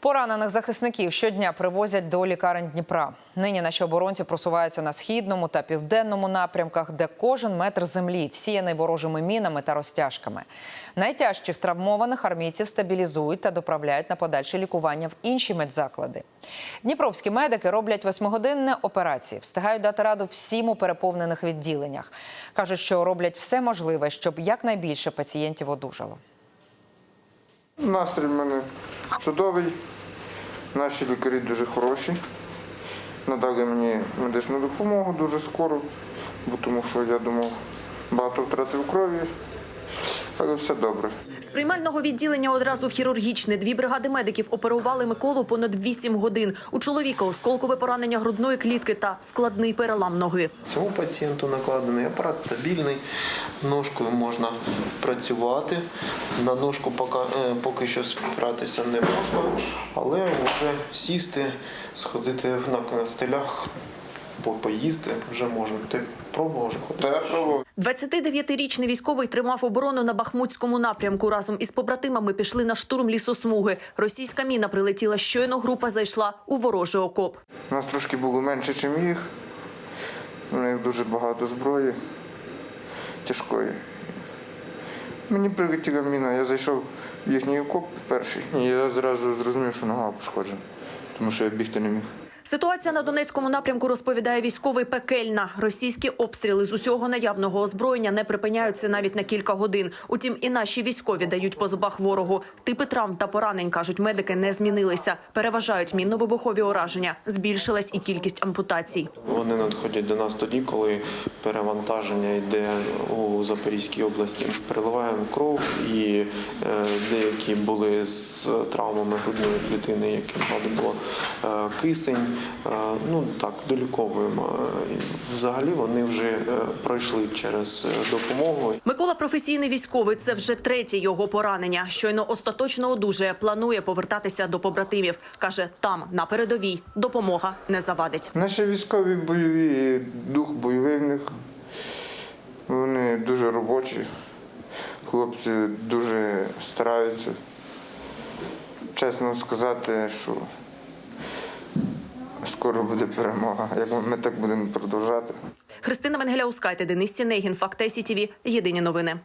Поранених захисників щодня привозять до лікарень Дніпра. Нині наші оборонці просуваються на східному та південному напрямках, де кожен метр землі всіяний ворожими мінами та розтяжками. Найтяжчих травмованих армійців стабілізують та доправляють на подальше лікування в інші медзаклади. Дніпровські медики роблять восьмигодинні операції, встигають дати раду всім у переповнених відділеннях. кажуть, що роблять все можливе, щоб якнайбільше пацієнтів одужало. Настрій в мене чудовий. Наші лікарі дуже хороші. Надали мені медичну допомогу дуже скоро, бо тому що я думав, багато втратив крові, але все добре. З приймального відділення одразу в хірургічне. Дві бригади медиків оперували Миколу понад 8 годин. У чоловіка осколкове поранення грудної клітки та складний перелам ноги. Цьому пацієнту накладений апарат стабільний, ножкою можна працювати. На ножку поки, е, поки що спиратися не можна, але вже сісти, сходити на костелях, по- поїсти вже можна. Ти пробував вже ходити? Та пробував. 29-річний військовий тримав оборону на Бахмутському напрямку. Разом із побратимами пішли на штурм лісосмуги. Російська міна прилетіла щойно. Група зайшла у ворожий окоп. У нас трошки було менше, ніж їх. У них дуже багато зброї тяжкої. Мені прилетіла міна, я зайшов в їхній окоп перший. І я зразу зрозумів, що нога пошкоджена, тому що я бігти не міг. Ситуація на Донецькому напрямку розповідає військовий пекельна. Російські обстріли з усього наявного озброєння не припиняються навіть на кілька годин. Утім, і наші військові дають по зубах ворогу. Типи травм та поранень кажуть, медики не змінилися. Переважають мінно-вибухові ураження. Збільшилась і кількість ампутацій. Вони надходять до нас тоді, коли перевантаження йде у Запорізькій області. Переливаємо кров і е, деякі були з травмами грудної клітини, яким було е, кисень. Е, ну так, доліковуємо. Е, Взагалі вони вже е, пройшли через допомогу. Микола професійний військовий. Це вже третє його поранення. Щойно остаточно одужає. Планує повертатися до побратимів. каже, там на передовій допомога не завадить. Наші військові бойові, дух бойовий в них. Вони дуже робочі. Хлопці дуже стараються. Чесно сказати, що скоро буде перемога. Як ми так будемо продовжати. Христина Венгеляускайте, Денис Сінегін, Факт СІТІВІ. Єдині новини.